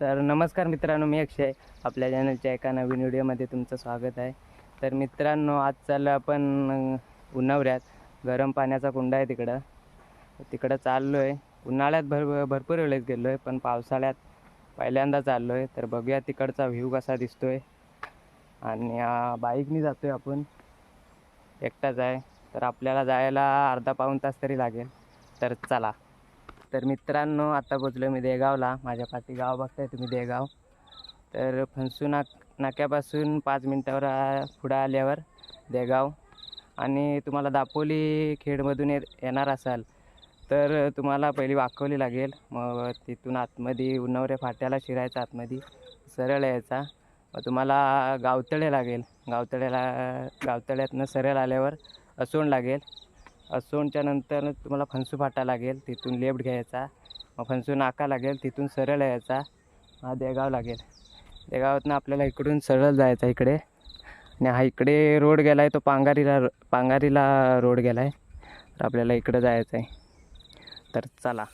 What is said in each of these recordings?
तर नमस्कार मित्रांनो मी अक्षय. आपल्या चॅनलच्या एका नवीन व्हिडिओमध्ये तुमचं स्वागत आहे. तर मित्रांनो आज चाललो आपण उन्हावऱ्यात गरम पाण्याचा कुंडा आहे तिकडं. तिकडं चाललो आहे उन्हाळ्यात भर भरपूर वेळेस गेलो आहे पण पावसाळ्यात पहिल्यांदा चाललो आहे तर बघूया तिकडचा व्ह्यू कसा दिसतो आहे आणि बाईकनी जातो आहे आपण. एकटाच आहे. तर आपल्याला जायला अर्धा पाऊण तास तरी लागेल. तर चला. तर मित्रांनो आता पोचलो मी देगावला. माझ्या पाठी गाव बघताय तुम्ही देगाव. तर फणसू नाक नाक्यापासून पाच मिनटावर पुढं आल्यावर देगाव. आणि तुम्हाला दापोली खेडमधून ये येणार असाल तर तुम्हाला पहिली वाकवली लागेल. मग तिथून आतमध्ये उन्नवरे फाट्याला शिरायचा आतमध्ये. सरळ यायचा. मग तुम्हाला गावतळे लागेल. गावतळ्याला गावतळ्यातनं सरळ आल्यावर असोण लागेल. असोंडच्या नंतर तुम्हाला फणसू फाटा लागेल तिथून लेफ्ट घ्यायचा. मग फणसू नाका लागेल तिथून सरळ यायचा. हा देगाव लागेल. देगावातनं आपल्याला इकडून सरळ जायचा इकडे. आणि हा इकडे रोड गेला आहे तो पांगारीला पांगारीला रोड गेला आहे तर आपल्याला इकडं जायचं आहे तर चला.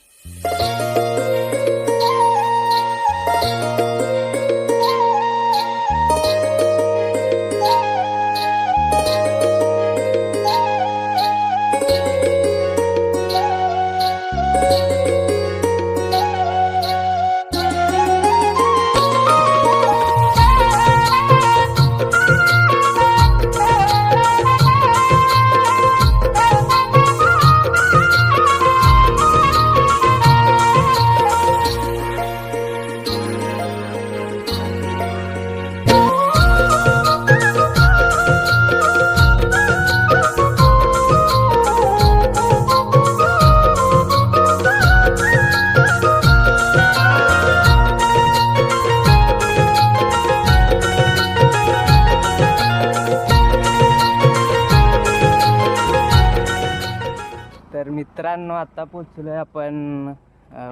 मित्रांनो आत्ता पोचलो आहे आपण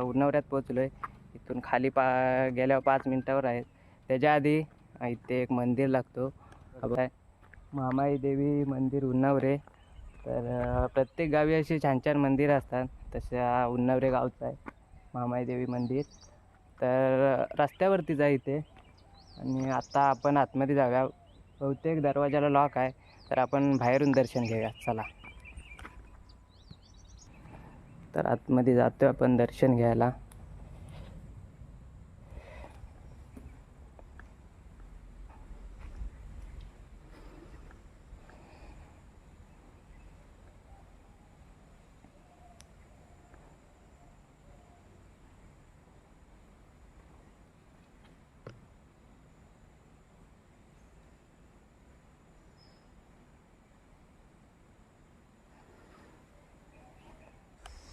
उन्हावऱ्यात पोचलो आहे इथून खाली पा गेल्यावर पाच मिनटावर आहेत त्याच्या आधी इथे एक मंदिर लागतो. हा महामाई देवी मंदिर उन्हावरे. तर प्रत्येक गावी असे छान छान मंदिर असतात. तशा उन्हावरे गावचं आहे महामाई देवी मंदिर. तर रस्त्यावरतीच आहे इथे. आणि आत्ता आपण आतमध्ये जाऊया. बहुतेक दरवाजाला लॉक आहे. तर आपण बाहेरून दर्शन घेऊया. चला. तर आतमध्ये जातो आपण दर्शन घ्यायला.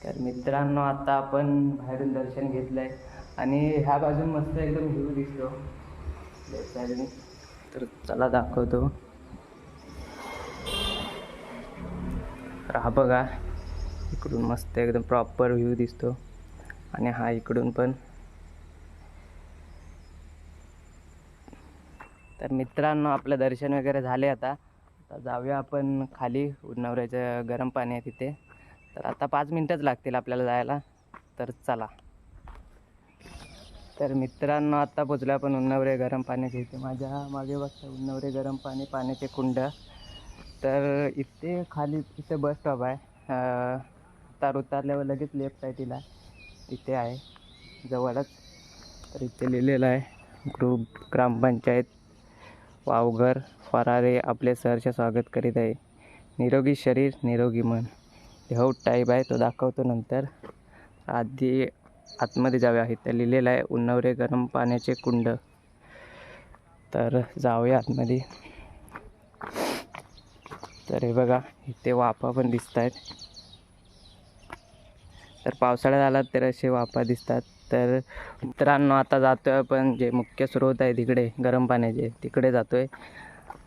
तर मित्रांनो आता आपण बाहेरून दर्शन घेतलं आहे आणि ह्या बाजून मस्त एकदम व्ह्यू दिसतो. लेफ्ट साईडने तर चला दाखवतो. तर हा बघा इकडून मस्त एकदम प्रॉपर व्ह्यू दिसतो. आणि हा इकडून पण. तर मित्रांनो आपलं दर्शन वगैरे झाले आता. आता जाऊया आपण खाली. उन्हावऱ्याचं गरम पाणी आहे तिथे. तर आता पाच मिनटंच लागतील आपल्याला जायला. तर चला. तर मित्रांनो आता पोचलो आपण उन्हावरे गरम पाण्याच्या इथे. माझ्या मागे बघता उन्हावरे गरम पाणी पाण्याचे कुंड. तर इथे खाली इथे बस स्टॉप आहे. तर उतारल्यावर लगेच लेफ्ट आहे तिला. तिथे आहे. जवळच. तर इथे लिहिलेलं आहे ग्रुप ग्रामपंचायत वावघर फरारे आपले सहर्ष स्वागत करीत आहे. निरोगी शरीर निरोगी मन. लेआउट टाईप आहे तो दाखवतो नंतर. आधी आतमध्ये जाऊया. इथं लिहिलेलं आहे उन्नवरे गरम पाण्याचे कुंड. तर जाऊया आतमध्ये. तर हे बघा इथे वाफा पण दिसत आहेत तर पावसाळ्यात आला तर असे वाफा दिसतात. तर मित्रांनो आता जातोय आपण जे मुख्य स्रोत आहे तिकडे गरम पाण्याचे तिकडे जातोय.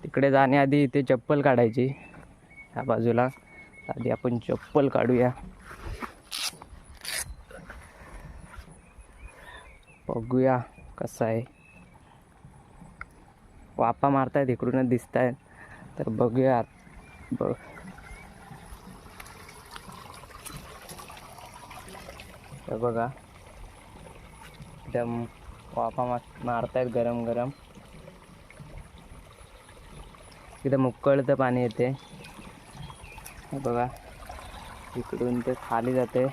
तिकडे जाण्याआधी इथे चप्पल काढायची ह्या बाजूला. आधी आपण चप्पल काढूया. बघूया कसं आहे. वापा मारतायत इकडूनच दिसत आहेत तर बघूया बघ. तर बघा. एकदम वाफा मा मारतायत गरम गरम एकदम उकळतं पाणी येते हे बघा इकडून ते खाली जाते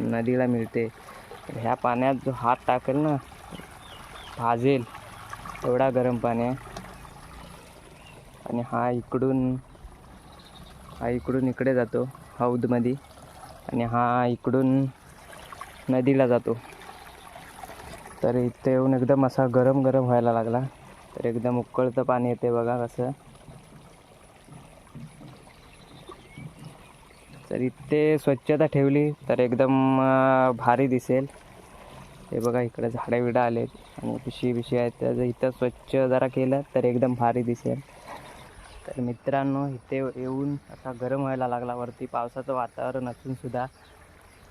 नदीला मिळते. तर ह्या पाण्यात जो हात टाकेल ना भाजेल एवढा गरम पाणी आहे. आणि हा इकडून हा इकडून इकडे जातो हौदमध्ये. आणि हा इकडून नदीला जातो. तर इथे येऊन एकदम असा गरम गरम व्हायला लागला. तर एकदम उकळतं पाणी येते बघा कसं. तर इथे स्वच्छता ठेवली तर एकदम भारी दिसेल. हे बघा इकडे झाडे विडं आलेत आणि पिशी बिशी आहेत. तर इथं स्वच्छ जरा केलं तर एकदम भारी दिसेल. तर मित्रांनो इथे येऊन असा गरम व्हायला लागला. वरती पावसाचं वातावरण असून सुद्धा.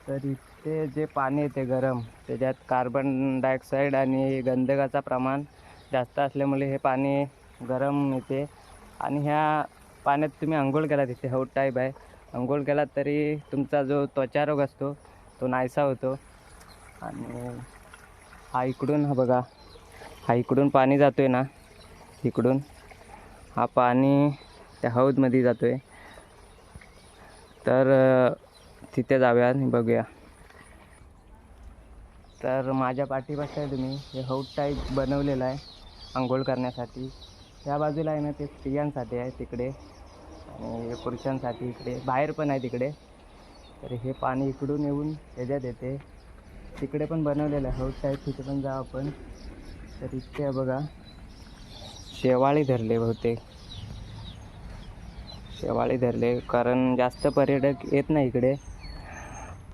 तर इथे जे पाणी येते गरम. त्याच्यात कार्बन डायऑक्साईड आणि गंधकाचं प्रमाण जास्त असल्यामुळे हे पाणी गरम येते. आणि ह्या पाण्यात तुम्ही आंघोळ केला तिथे हौट टाईप आहे. अंघोळ केला तरी तुमचा जो त्वचारोग असतो तो नाहीसा होतो. आणि हा इकडून हा बघा हा इकडून पाणी जातो आहे ना इकडून हा पाणी त्या हौदमध्ये जातो आहे तर तिथे जाऊया आणि बघूया. तर माझ्या पाठीपाशी आहे तुम्ही हे हौद टाईप बनवलेलं आहे आंघोळ करण्यासाठी. त्या बाजूला आहे ना ते स्त्रियांसाठी आहे तिकडे. पुरुषांसाठी इकडे बाहेर पण आहे तिकडे. तर हे पाणी इकडून येऊन त्याच्यात येते. तिकडे पण बनवलेलं आहे. हो, हौद टाईप तिथे पण जाऊ आपण. तर इथे बघा. शेवाळी धरले बहुतेक. शेवाळी धरले कारण जास्त पर्यटक येत नाही इकडे.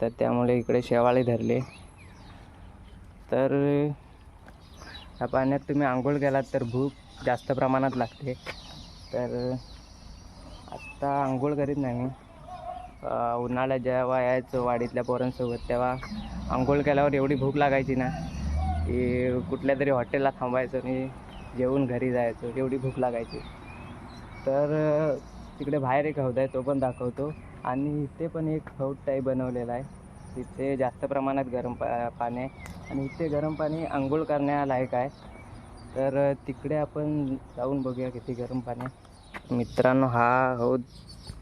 तर त्यामुळे इकडे शेवाळी धरले. तर ह्या पाण्यात तुम्ही आंघोळ केलात तर भूक जास्त प्रमाणात लागते. तर आत्ता आंघोळ करीत नाही. मी उन्हाळ्यात जेव्हा यायचो वाडीतल्या पोरांसोबत तेव्हा आंघोळ केल्यावर एवढी भूक लागायची ना की कुठल्या तरी हॉटेलला थांबायचं आणि जेवून घरी जायचो एवढी भूक लागायची. तर तिकडे बाहेर एक हौद आहे तो पण दाखवतो. आणि इथे पण एक हौद टाईप बनवलेला आहे. तिथे जास्त प्रमाणात गरम पा पाणी आहे. आणि इथे गरम पाणी आंघोळ करण्यालायक आहे. तर तिकडे आपण जाऊन बघूया किती गरम पाणी आहे. मित्रांनो हा हौद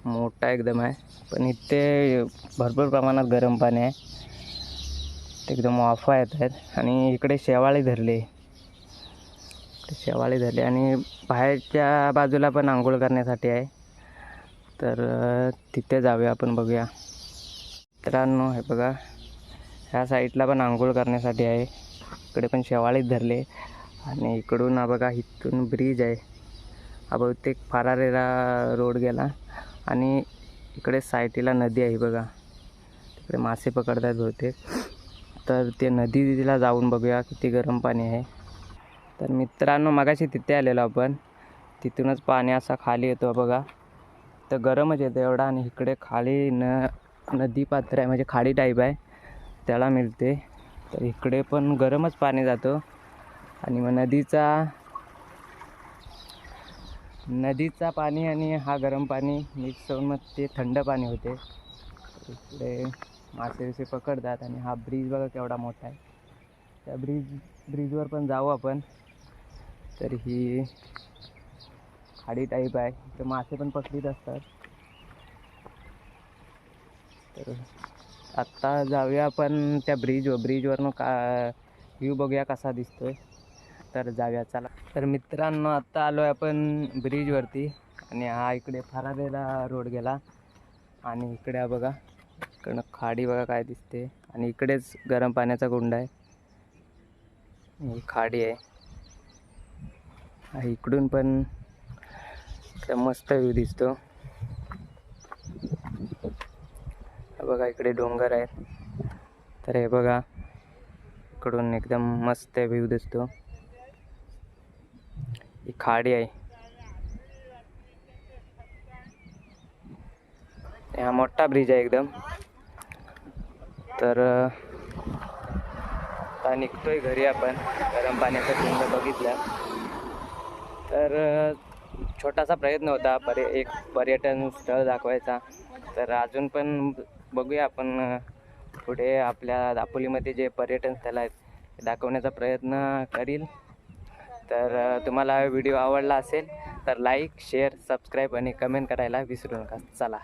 मोठा एकदम आहे. पण इथे भरपूर प्रमाणात गरम पाणी आहे. ते एकदम वाफा येत आहेत. आणि इकडे शेवाळे धरले. शेवाळे धरले. आणि बाहेरच्या बाजूला पण आंघोळ करण्यासाठी आहे. तर तिथे जाऊया आपण बघूया. मित्रांनो हे बघा. ह्या साईडला पण आंघोळ करण्यासाठी आहे. इकडे पण शेवाळीच धरले. आणि इकडून हा बघा इथून ब्रिज आहे. हा बहुतेक फारारेला रोड गेला आणि इकडे साईटीला नदी आहे बघा. तिकडे मासे पकडतात बहुतेक. तर ते नदीला जाऊन बघूया किती गरम पाणी आहे. तर मित्रांनो मगाशी तिथे आलेलो आपण. तिथूनच पाणी असा खाली येतो बघा. तर गरमच येतं एवढा आणि इकडे खाली न नदी पात्र आहे म्हणजे खाडी टाईप आहे. त्याला मिळते. तर इकडे पण गरमच पाणी जातो. आणि मग नदीचा नदीचा पाणी आणि हा गरम पाणी मिक्स होऊन मग ते थंड पाणी होते. इकडे मासे विसे पकडतात आणि हा ब्रिज बघा केवढा मोठा आहे. त्या ब्रिज ब्रिजवर पण जाऊ आपण. तर ही खाडी टाईप आहे. तर मासे पण पकडीत असतात. तर आत्ता जाऊया आपण त्या ब्रिजवर ब्रिजवरनं का व्ह्यू बघूया कसा दिसतोय. तर जाऊया चला. तर मित्रांनो आत्ता आलो आहे आपण ब्रिजवरती आणि हा इकडे फरारेला रोड गेला. आणि इकडे बघा इकडनं खाडी बघा काय दिसते. आणि इकडेच गरम पाण्याचा कुंड आहे. ही खाडी आहे. इकडून पण मस्त व्ह्यू दिसतो. बघा इकडे डोंगर आहेत. तर हे बघा इकडून एकदम मस्त व्ह्यू दिसतो. ही खाडी आहे. हा मोठा ब्रिज आहे एकदम. तर आता निघतोय घरी आपण. गरम पाण्याचा कुंड बघितला. तर छोटासा प्रयत्न होता पर्य एक पर्यटन स्थळ दाखवायचा. तर अजून पण बघूया आपण पुढे आपल्या दापोलीमध्ये जे पर्यटन स्थळ आहेत दाखवण्याचा प्रयत्न करील. तर तुम्हाला व्हिडिओ आवडला असेल तर लाईक शेअर सबस्क्राईब आणि कमेंट करायला विसरू नका. चला.